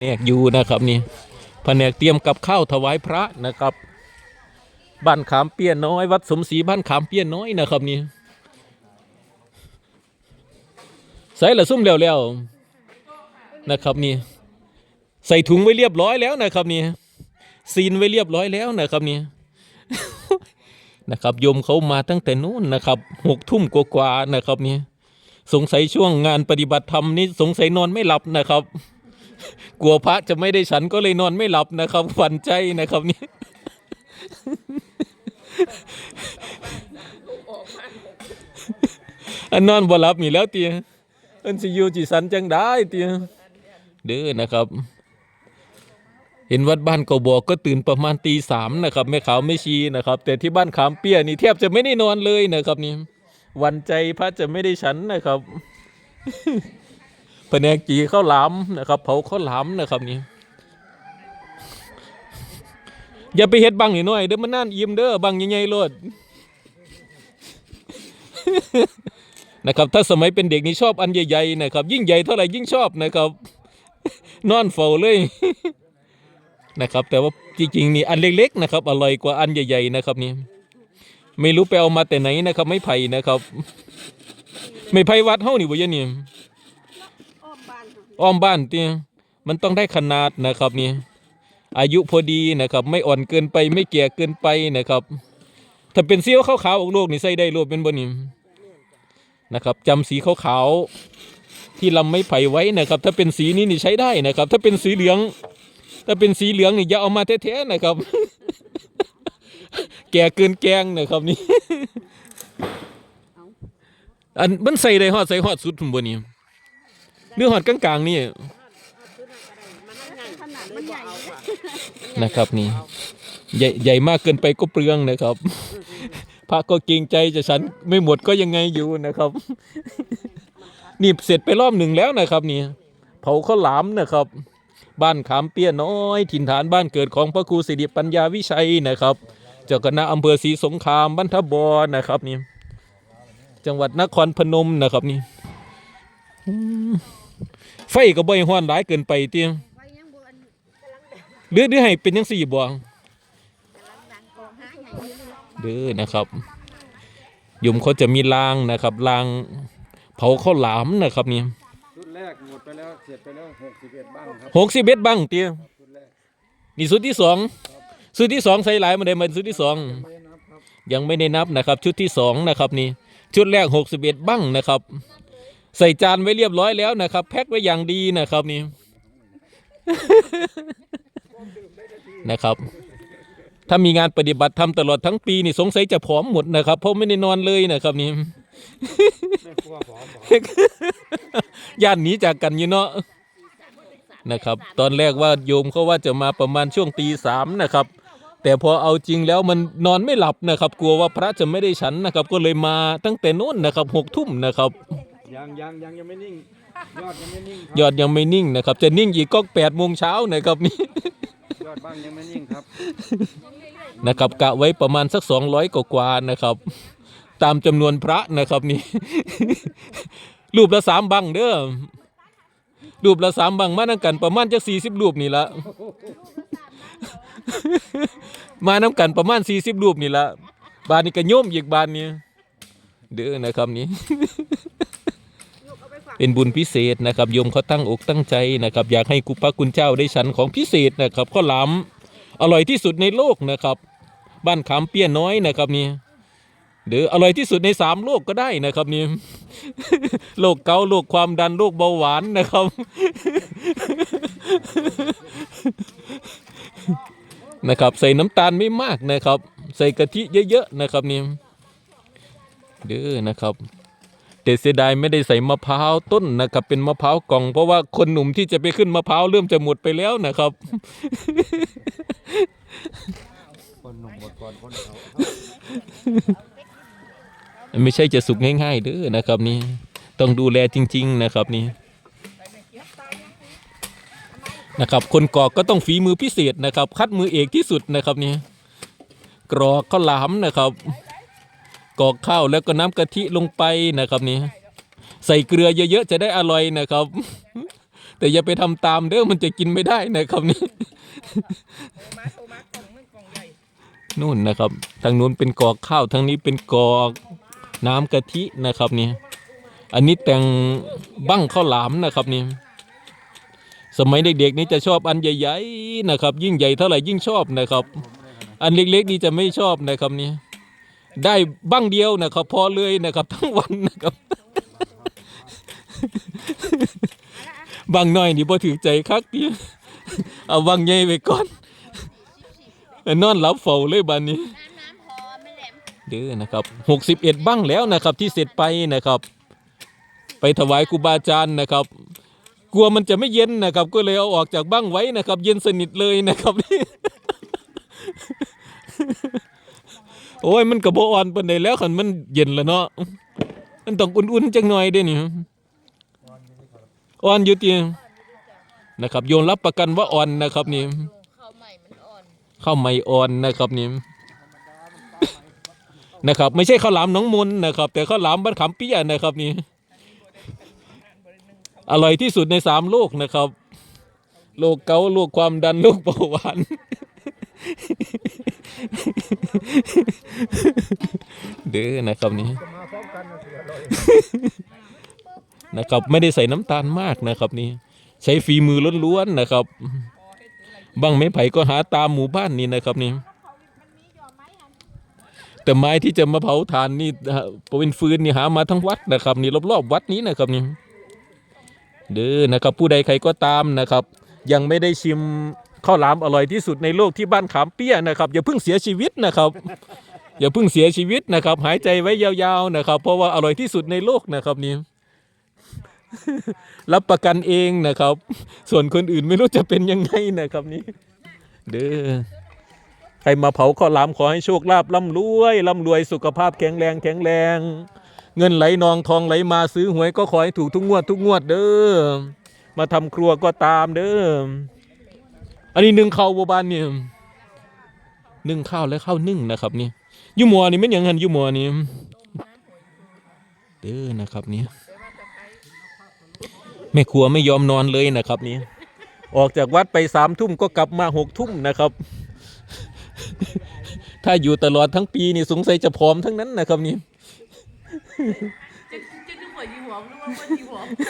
แผนกอยู่นะครับนี่แผนกเตรียมกับข้าวถวายพระนะครับ บ้านขามเปี้ยน้อย วัดสมศรีบ้านขามเปี้ยน้อยนะครับนี่ใส่ละซุ่มแล้วแล้วนะครับนี่ใส่ถุงไว้เรียบร้อยแล้วนะครับนี่ซีนไว้เรียบร้อยแล้วนะครับนี่นะครับโยมเขามาตั้งแต่นู้นนะครับหกทุ่มกว่าๆนะครับนี่สงสัยช่วงงานปฏิบัติธรรมนี้สงสัยนอนไม่หลับนะครับ กลัวพระจะไม่ได้ฉันก็เลยนอนไม่หลับนะครับหวั่นใจนะครับนี่อันนอนบ่หลับมีแล้วเตียอันสิอยู่จิสันจังได้เตียเด้อนะครับ เห็นวัดบ้านกบอกก็ตื่นประมาณตีสามนะครับแม่ขาวไม่ชีนะครับ แต่ที่บ้านขามเปียนี่แทบจะไม่ได้นอนเลยนะครับนี่วันใจพระจะไม่ได้ฉันนะครับ แผนกจีข้าวหลามนะครับเผาข้าวหลามนะครับนี่อย่าไปเฮ็ดบังนิดหน่อยเด้อมันนั่นอิ่มเด้อบังใหญ่ๆโลดนะครับ ถ้าสมัยเป็นเด็กนี่ชอบอันใหญ่ๆนะครับ ยิ่งใหญ่เท่าไหร่ยิ่งชอบนะครับ นอนเฝ้าเลยนะครับ แต่ว่าจริงๆนี่อันเล็ก ๆ นะครับอร่อยกว่าอันใหญ่ ๆ นะครับนี่ไม่รู้ไปเอามาแต่ไหนนะครับ ไม่ไผ่นะครับ ไม่ไผ่วัดเฮานี่บ่ยะนี่อ้อมบ้านค่ะ อ้อมบ้านตีมันต้องได้ขนาดนะครับนี่อายุพอดีนะครับ ไม่อ่อนเกินไปไม่แก่เกินไปนะครับ ถ้าเป็นสีขาวๆออกลูกนี่ใส่ได้รูปเป็นบนี่นะครับจำสีขาวๆที่ลำไม่ไผ่ไว้นะครับ ถ้าเป็นสีนี้นี่ใช้ได้นะครับ ถ้าเป็นสีเหลือง ถ้าเป็นสีเหลืองนี่อย่าเอามาแท้ๆนะครับ แก่เกินแกงนะครับนี่อันมันใส่ได้ฮอดใส่ฮอดสุดพุ่นบนี่ เนื้อฮอดกลางๆนี่นะครับนี่ ใหญ่ใหญ่มากเกินไปก็เปลืองนะครับพระก็เกรงใจจะฉันไม่หมดก็ยังไงอยู่นะครับนี่เสร็จไปรอบหนึ่งแล้วนะครับนี่เผาข้าวหลามนะครับ บ้านขามเปี้ยน้อย ถิ่นฐานบ้านเกิดของพระครูสิริปัญญาวิชัยนะครับเจ้าคณะอำเภอศรีสงครามบรรทบอนะครับนี่จังหวัดนครพนมนะครับนี่ ไฟก็บ่อยห้อนหลายเกินไปเตี้ยไว้ยังบนหรือหรือให้เป็นยังสี่บ่กำลังดังกองหาใหญ่อยู่เลยเด้อนะครับโยมเขาจะมีรางนะครับรางเผาข้าวหลามนะครับนี่ชุดแรกหมดไปแล้วเสร็จไปแล้ว61บ้างครับหกสิบเอ็ดบังเตียชุดแรกนี่สุดที่สองสุดที่สองใส่หลายมาได้มาสุดที่สอง ไม่นับครับยังไม่ได้นับนะครับ ชุดที่สองนะครับนี่ชุดแรกหกสิบเอ็ดบังนะครับ ใส่จานไว้เรียบร้อยแล้วนะครับ แพ็คไว้อย่างดีนะครับนี่นะครับ ถ้ามีงานปฏิบัติทำตลอดทั้งปีนี่สงสัยจะผอมหมดนะครับ เพราะไม่ได้นอนเลยนะครับนี่ไม่กลัวผอมบอกย่านหนีจากกันอยู่เนาะนะครับ ตอนแรกว่าโยมเขาว่าจะมาประมาณช่วงตีสามนะครับ แต่พอเอาจริงแล้วมันนอนไม่หลับนะครับ กลัวว่าพระจะไม่ได้ฉันนะครับ ก็เลยมาตั้งแต่นู้นนะครับหกทุ่มนะครับ ยังยังยังยังไม่นิ่ง ยอดยังไม่นิ่งครับยอดยังไม่นิ่งนะครับ จะนิ่งอีกก็แปดโมงเช้านะครับนี่ ยอดบ้างยังไม่นิ่งครับ นะครับกะไว้ประมาณสักสองร้อยกว่าๆนะครับ ตามจำนวนพระนะครับนี่ รูปละสามบังเด้อรูปละสามบังมานังกันประมาณจะสี่สิบรูปนี่ละ มาน้ำกันประมาณสี่สิบรูปนี่ละบานนี้ก็โยมอีกบานนี้เด้อนะครับนี่ เป็นบุญพิเศษนะครับโยมเขาตั้งอกตั้งใจนะครับ อยากให้กุปะคุณเจ้าได้ฉันของพิเศษนะครับข้าวหลามอร่อยที่สุดในโลกนะครับ บ้านขามเปี้ยน้อยนะครับนี่หรืออร่อยที่สุดในสามโลกก็ได้นะครับนี่โรคเกาโรคความดันโรคเบาหวานนะครับ นะครับ ใส่น้ำตาลไม่มากนะครับ ใส่กะทิเยอะๆนะครับนี่เด้อนะครับ แต่เสียดายไม่ได้ใส่มะพร้าวต้นนะครับ เป็นมะพร้าวกล่อง เพราะว่าคนหนุ่มที่จะไปขึ้นมะพร้าวเริ่มจะหมดไปแล้วนะครับ คนหนุ่มหมดก่อนคนเขาไม่ใช่จะสุกง่ายๆเด้อนะครับนี่ต้องดูแลจริง ๆ นะครับนี่นะครับ คนกรอกก็ต้องฝีมือพิเศษนะครับ คัดมือเอกที่สุดนะครับนี่กรอกข้าวหลามนะครับ กอกข้าวแล้วก็น้ำกะทิลงไปนะครับนี่ใส่เกลือเยอะๆจะได้อร่อยนะครับ แต่อย่าไปทำตามเด้อมันจะกินไม่ได้นะครับนี่นู่นนะครับทางนู้นเป็นกอกข้าวทางนี้เป็นกอกน้ำกะทินะครับนี่อันนี้แต่งบั้งข้าวหลามนะครับนี่สมัยเด็กๆนี่จะชอบอันใหญ่ ๆ นะครับ ยิ่งใหญ่เท่าไหร่ยิ่งชอบนะครับ อันเล็กๆนี่จะไม่ชอบนะครับนี่ ได้บั้งเดียวนะครับ พอเลยนะครับ ทั้งวันนะครับบังน้อยนี่พอถือใจคักเดียวเอาบังใหญ่ไปก่อน นอนหลับเฝ้าเลยบันนี้เด้อนะครับหกสิบเอ็ดบ้างแล้วนะครับ ที่เสร็จไปนะครับ ไปถวายครูบาอาจารย์นะครับ กลัวมันจะไม่เย็นนะครับ ก็เลยเอาออกจากบ้างไว้นะครับ เย็นสนิทเลยนะครับ โอ้ยมันกระโบอ่อนปานใดแล้วขันมันเย็นแล้วเนาะมันต้องอุ่นๆจังหน่อยเด้นี่อ่อนอยู่ตีนะครับ โยนรับประกันว่าอ่อนนะครับนี่ข้าวใหม่มันอ่อนข้าวใหม่อ่อนนะครับนี่นะครับ ไม่ใช่ข้าวหลามน้องมนนะครับ แต่ข้าวหลามบ้านขำเปี้ยนะครับนี่อร่อยที่สุดในสามโลกนะครับโรคเกาโรคความดันโรคเบาหวาน เด้อนะครับนี่นะครับไม่ได้ใส่น้ำตาลมากนะครับนี่ใช้ฝีมือล้วนๆนะครับบางไม้ไผ่ก็หาตามหมู่บ้านนี่นะครับนี่แต่ไม้ที่จะมาเผาถ่านนี่เป็นฟืนนี่หามาทั้งวัดนะครับ นี่รอบๆวัดนี้นะครับนี่เด้อนะครับ ผู้ใดใครก็ตามนะครับ ยังไม่ได้ชิม ข้าวหลามอร่อยที่สุดในโลกที่บ้านขามเปี้ยนะครับอย่าเพิ่งเสียชีวิตนะครับอย่าเพิ่งเสียชีวิตนะครับ หายใจไว้ยาวๆนะครับ เพราะว่าอร่อยที่สุดในโลกนะครับนี่รับประกันเองนะครับ ส่วนคนอื่นไม่รู้จะเป็นยังไงนะครับนี่เด้อใครมาเผาข้าวหลามขอให้โชคลาภร่ำรวยร่ำรวยสุขภาพแข็งแรงแข็งแรง เงินไหลนองทองไหลมาซื้อหวยก็ขอให้ถูกทุกงวดทุกงวดเด้อมาทำครัวก็ตามเด้อ อันนี้นึ่งข้าวบับานเนี่ยนึ่งข้าวและข้าวนึ่งนะครับนี่ยูมัวนี่ไม่ยังหันยูมัวนี่เด้อนะครับนี่แม่ครัวไม่ยอมนอนเลยนะครับนี่ออกจากวัดไปสามทุ่มก็กลับมาหกทุ่มนะครับ ถ้าอยู่ตลอดทั้งปีนี่สงสัยจะพร้อมทั้งนั้นนะครับนี่จะจะนึกว่ายีหั